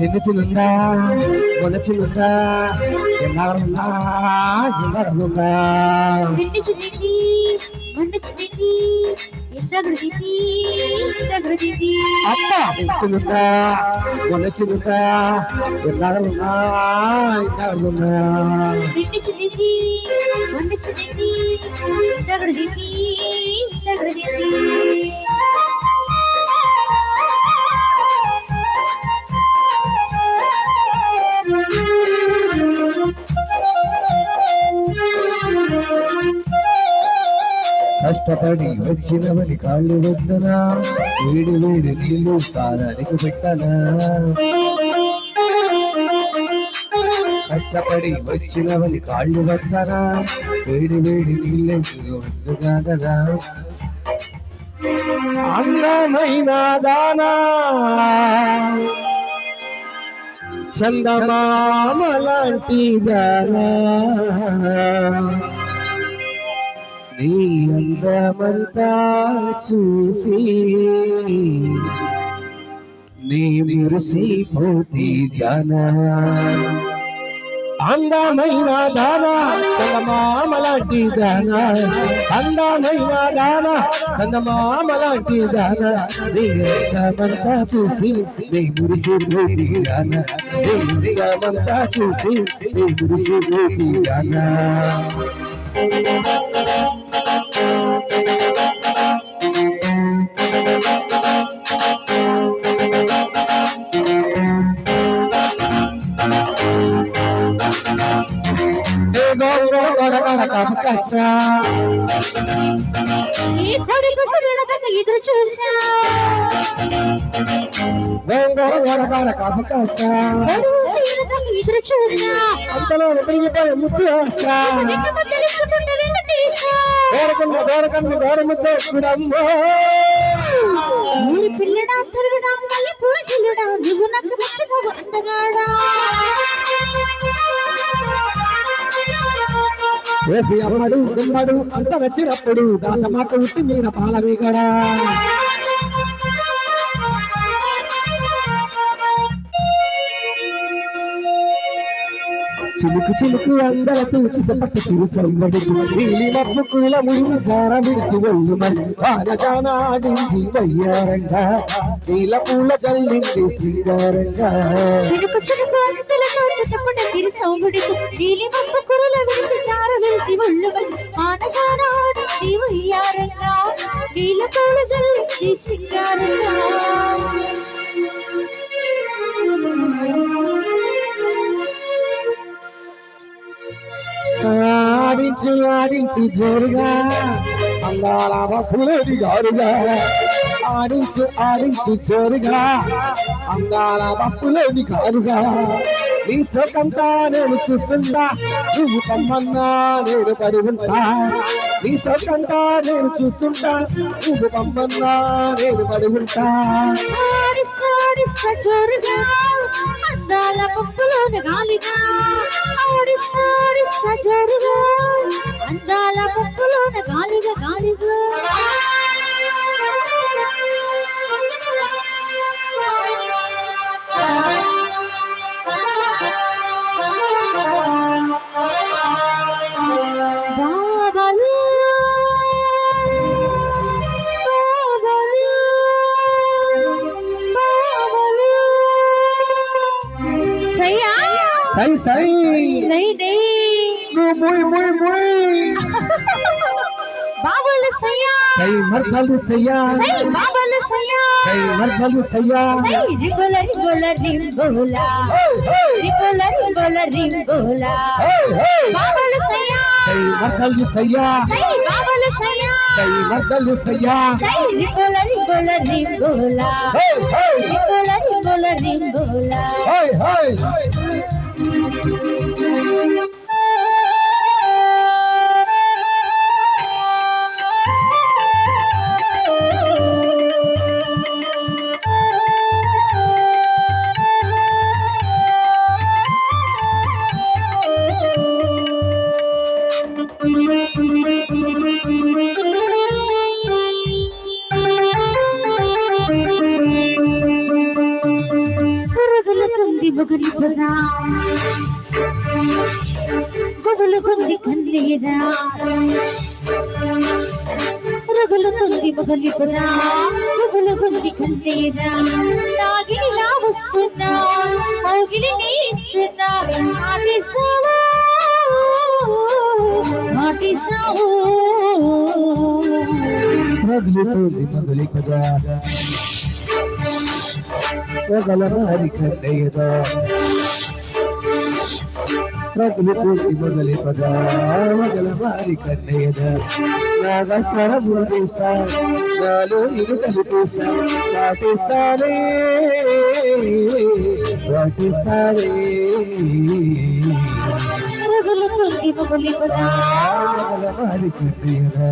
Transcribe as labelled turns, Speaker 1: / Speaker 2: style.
Speaker 1: నిన్నుచునుందా మొలచునుందా ఎన్నాళ్ళున్నా ఎన్నాళ్ళున్నా
Speaker 2: నిండుచునింది ముండుచునింది ఇందగృదిది ఇందగృదిది
Speaker 1: అమ్మ!
Speaker 2: ఇందగృదిది ఇందగృదిది
Speaker 1: కష్టపడి వచ్చినవని కాళ్ళు వద్దనా వేడి వేడి నీళ్ళు కాలానికి పెట్టనా? కష్టపడి వచ్చినవని కాళ్ళు వద్దనా వేడి వేడి నీళ్ళకి వద్దుగా కదా? అన్నమైన దానా? చందమామ లాంటి దానా? అందమంతా చూసి నీ మురిసిపోతి జనా అందమైన దానా చందమామ లాంటి దానా అందమైన దానా చందమామ లాంటి దానా నీ అందమంతా చూసి నీ మురిసిపోతి జానా నీ అందమంతా చూసి నీ
Speaker 2: ఈ కొడుకు ఎదురు చూసా ఎదురు చూసా
Speaker 1: అంతలో ఆశ దూరకన్న దూరకన్న దూరముతో చూడమ్మో
Speaker 2: ఊరి పిల్లడా తిరుగుడా మళ్ళీ పూల చిల్లుడా నువ్వు నాకు నచ్చినవు అందగాడా.
Speaker 1: వేసి అమ్మడు గుమ్మడు అంత వచ్చినప్పుడు దాచమాక ఉట్టి మీద పాల మీగడా చిలుకు చిలుకు అందరూ చిసపట్టు చిరు సంబడికి నీలి మప్పు కూల ముడిని జార విడిచి ఒళ్ళు మరి. వానజానాడింది వయ్యారంగా నీల పూల జల్లింది శ్రీగారంగా
Speaker 2: చిలుకు చిలుకు అంతలతో చిన్నప్పుడ తిరి సౌముడికు నీలి మప్ప కురుల విడిచి చార వేసి ఒళ్ళు బసి మానజాన ఆడింది ఉయ్యారంగా నీల పూల జల్లింది సింగారంగా.
Speaker 1: ఆడించు ఆడించు జోరుగా. అందాల మప్పులేది గారుగా ఆడించు ఆడించు జోరుగా. అందాల మప్పులేని కారుగా. నీ సొకంతా నేను చూస్తుంటా. నువ్వు కమ్మన్నా నేను పడి ఉంటా. నీ సొకంతా నేను చూస్తుంటా. నువ్వు కమ్మన్నా నేను పడి ఉంటా.
Speaker 2: అందాల గాలిగా ఆడిస్తా ఆడిస్తా జోరుగా అందాల పప్పులోన గాలిగా గాలిగా. बुई
Speaker 1: बुई बुई बाबुल
Speaker 2: सैया। सही मर्दल
Speaker 1: सैया। सही बाबुल
Speaker 2: सैया। सही मर्दल सैया।
Speaker 1: सही रिबल
Speaker 2: रिबल रिम बोला
Speaker 1: रिबल रिबल
Speaker 2: रिम बोला
Speaker 1: बाबुल सैया। सही
Speaker 2: मर्दल सैया। सही
Speaker 1: बाबुल सैया। सही
Speaker 2: मर्दल सैया। सही रिबल
Speaker 1: रिबल रिम
Speaker 2: बोला रिबल रिबल
Speaker 1: रिम बोला
Speaker 2: हाय हाय। రగులుకుంది కన్నీరా రగులుకుంది మొగలిపురా రగులుకుంది కన్నీరా నాగిలా వస్తున్నా. మోగిలి నీ మాటిస్తావా? మాటిస్తావు?
Speaker 1: రగులుతోంది మొదలి పద రగల హరి కన్నయ్యదా రగులుతోంది మొదలి పద రగల వారి కన్నయ్యదా నాగస్వర బోధిస్తా నాలో ఇరు కలిపిస్తా పాటిస్తానే పాటిస్తానే వారి కన్నయ్యదా